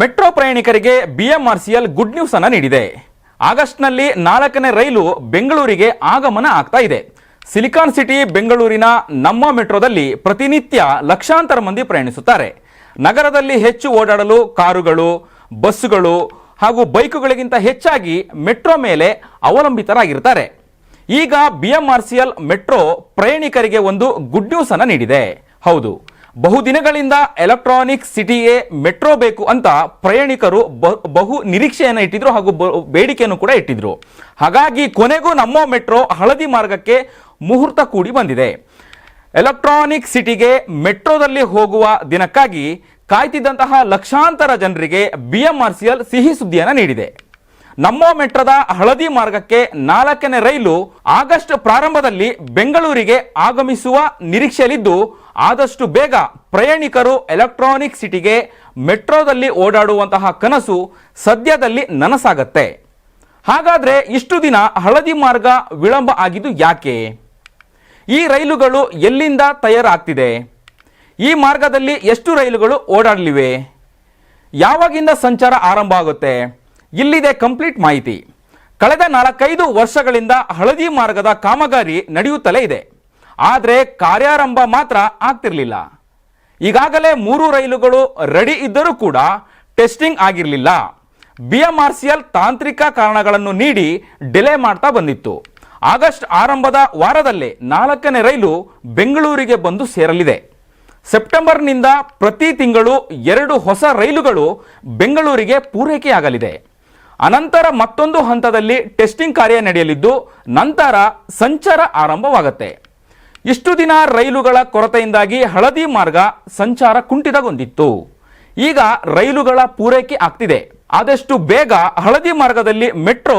Metro ಪ್ರಯಾಣಿಕರಿಗೆ BMRCL good news ಅನ್ನು ನೀಡಿದೆ. ಆಗಸ್ಟ್ನಲ್ಲಿ ನಾಲ್ಕನೇ ರೈಲು ಬೆಂಗಳೂರಿಗೆ ಆಗಮನ ಆಗ್ತಾ ಇದೆ. ಸಿಲಿಕಾನ್ ಸಿಟಿ, ಬೆಂಗಳೂರಿನ ನಮ್ಮ ಮೆಟ್ರೋದಲ್ಲಿ ಪ್ರತಿನಿತ್ಯ ಲಕ್ಷಾಂತರ ಮಂದಿ ಪ್ರಯಾಣಿಸುತ್ತಾರೆ. ನಗರದಲ್ಲಿ ಹೆಚ್ಚು ಓಡಾಡಲು ಕಾರುಗಳು, ಬಸ್ಸುಗಳು ಹಾಗೂ ಬೈಕುಗಳಿಗಿಂತ ಹೆಚ್ಚಾಗಿ ಮೆಟ್ರೋ ಮೇಲೆ ಅವಲಂಬಿತರಾಗಿರ್ತಾರೆ. ಈಗ ಬಿಎಂಆರ್ಸಿಎಲ್ ಮೆಟ್ರೋ ಪ್ರಯಾಣಿಕರಿಗೆ ಒಂದು ಗುಡ್ ನ್ಯೂಸ್ ಅನ್ನು ನೀಡಿದೆ. ಹೌದು ಬಹುದಿನಗಳಿಂದ ಎಲೆಕ್ಟ್ರಾನಿಕ್ ಸಿಟಿಗೆ ಮೆಟ್ರೋ ಬೇಕು ಅಂತ ಪ್ರಯಾಣಿಕರು ಬಹು ನಿರೀಕ್ಷೆಯನ್ನು ಇಟ್ಟಿದ್ರು ಹಾಗೂ ಬೇಡಿಕೆಯನ್ನು ಕೂಡ ಇಟ್ಟಿದ್ರು. ಹಾಗಾಗಿ ಕೊನೆಗೂ ನಮ್ಮ ಮೆಟ್ರೋ ಹಳದಿ ಮಾರ್ಗಕ್ಕೆ ಮುಹೂರ್ತ ಕೂಡಿ ಬಂದಿದೆ. ಎಲೆಕ್ಟ್ರಾನಿಕ್ ಸಿಟಿಗೆ ಮೆಟ್ರೋದಲ್ಲಿ ಹೋಗುವ ದಿನಕ್ಕಾಗಿ ಕಾಯ್ತಿದ್ದಂತಹ ಲಕ್ಷಾಂತರ ಜನರಿಗೆ ಬಿಎಂಆರ್ಸಿಎಲ್ ಸಿಹಿ ಸುದ್ದಿಯನ್ನು ನೀಡಿದೆ. ನಮ್ಮ ಮೆಟ್ರದ ಹಳದಿ ಮಾರ್ಗಕ್ಕೆ ನಾಲ್ಕನೇ ರೈಲು ಆಗಸ್ಟ್ ಪ್ರಾರಂಭದಲ್ಲಿ ಬೆಂಗಳೂರಿಗೆ ಆಗಮಿಸುವ ನಿರೀಕ್ಷೆಯಲ್ಲಿದ್ದು, ಆದಷ್ಟು ಬೇಗ ಪ್ರಯಾಣಿಕರು ಎಲೆಕ್ಟ್ರಾನಿಕ್ ಸಿಟಿಗೆ ಮೆಟ್ರೋದಲ್ಲಿ ಓಡಾಡುವಂತಹ ಕನಸು ಸದ್ಯದಲ್ಲಿ ನನಸಾಗತ್ತೆ. ಹಾಗಾದರೆ ಇಷ್ಟು ದಿನ ಹಳದಿ ಮಾರ್ಗ ವಿಳಂಬ ಆಗಿದ್ದು ಯಾಕೆ? ಈ ರೈಲುಗಳು ಎಲ್ಲಿಂದ ತಯಾರಾಗ್ತಿದೆ? ಈ ಮಾರ್ಗದಲ್ಲಿ ಎಷ್ಟು ರೈಲುಗಳು ಓಡಾಡಲಿವೆ? ಯಾವಾಗಿಂದ ಸಂಚಾರ ಆರಂಭ ಆಗುತ್ತೆ? ಇಲ್ಲಿದೆ ಕಂಪ್ಲೀಟ್ ಮಾಹಿತಿ. ಕಳೆದ ನಾಲ್ಕೈದು ವರ್ಷಗಳಿಂದ ಹಳದಿ ಮಾರ್ಗದ ಕಾಮಗಾರಿ ನಡೆಯುತ್ತಲೇ ಇದೆ. ಆದರೆ ಕಾರ್ಯಾರಂಭ ಮಾತ್ರ ಆಗ್ತಿರಲಿಲ್ಲ. ಈಗಾಗಲೇ ಮೂರು ರೈಲುಗಳು ರೆಡಿ ಇದ್ದರೂ ಕೂಡ ಟೆಸ್ಟಿಂಗ್ ಆಗಿರಲಿಲ್ಲ. ಬಿಎಂಆರ್ಸಿಎಲ್ ತಾಂತ್ರಿಕ ಕಾರಣಗಳನ್ನು ನೀಡಿ ಡಿಲೇ ಮಾಡ್ತಾ ಬಂದಿತ್ತು. ಆಗಸ್ಟ್ ಆರಂಭದ ವಾರದಲ್ಲೇ ನಾಲ್ಕನೇ ರೈಲು ಬೆಂಗಳೂರಿಗೆ ಬಂದು ಸೇರಲಿದೆ. ಸೆಪ್ಟೆಂಬರ್ನಿಂದ ಪ್ರತಿ ತಿಂಗಳು ಎರಡು ಹೊಸ ರೈಲುಗಳು ಬೆಂಗಳೂರಿಗೆ ಪೂರೈಕೆಯಾಗಲಿದೆ. ಅನಂತರ ಮತ್ತೊಂದು ಹಂತದಲ್ಲಿ ಟೆಸ್ಟಿಂಗ್ ಕಾರ್ಯ ನಡೆಯಲಿದ್ದು, ನಂತರ ಸಂಚಾರ ಆರಂಭವಾಗುತ್ತೆ. ಇಷ್ಟು ದಿನ ರೈಲುಗಳ ಕೊರತೆಯಿಂದಾಗಿ ಹಳದಿ ಮಾರ್ಗ ಸಂಚಾರ ಕುಂಠಿತಗೊಂಡಿತ್ತು. ಈಗ ರೈಲುಗಳ ಪೂರೈಕೆ ಆಗ್ತಿದೆ. ಆದಷ್ಟು ಬೇಗ ಹಳದಿ ಮಾರ್ಗದಲ್ಲಿ ಮೆಟ್ರೋ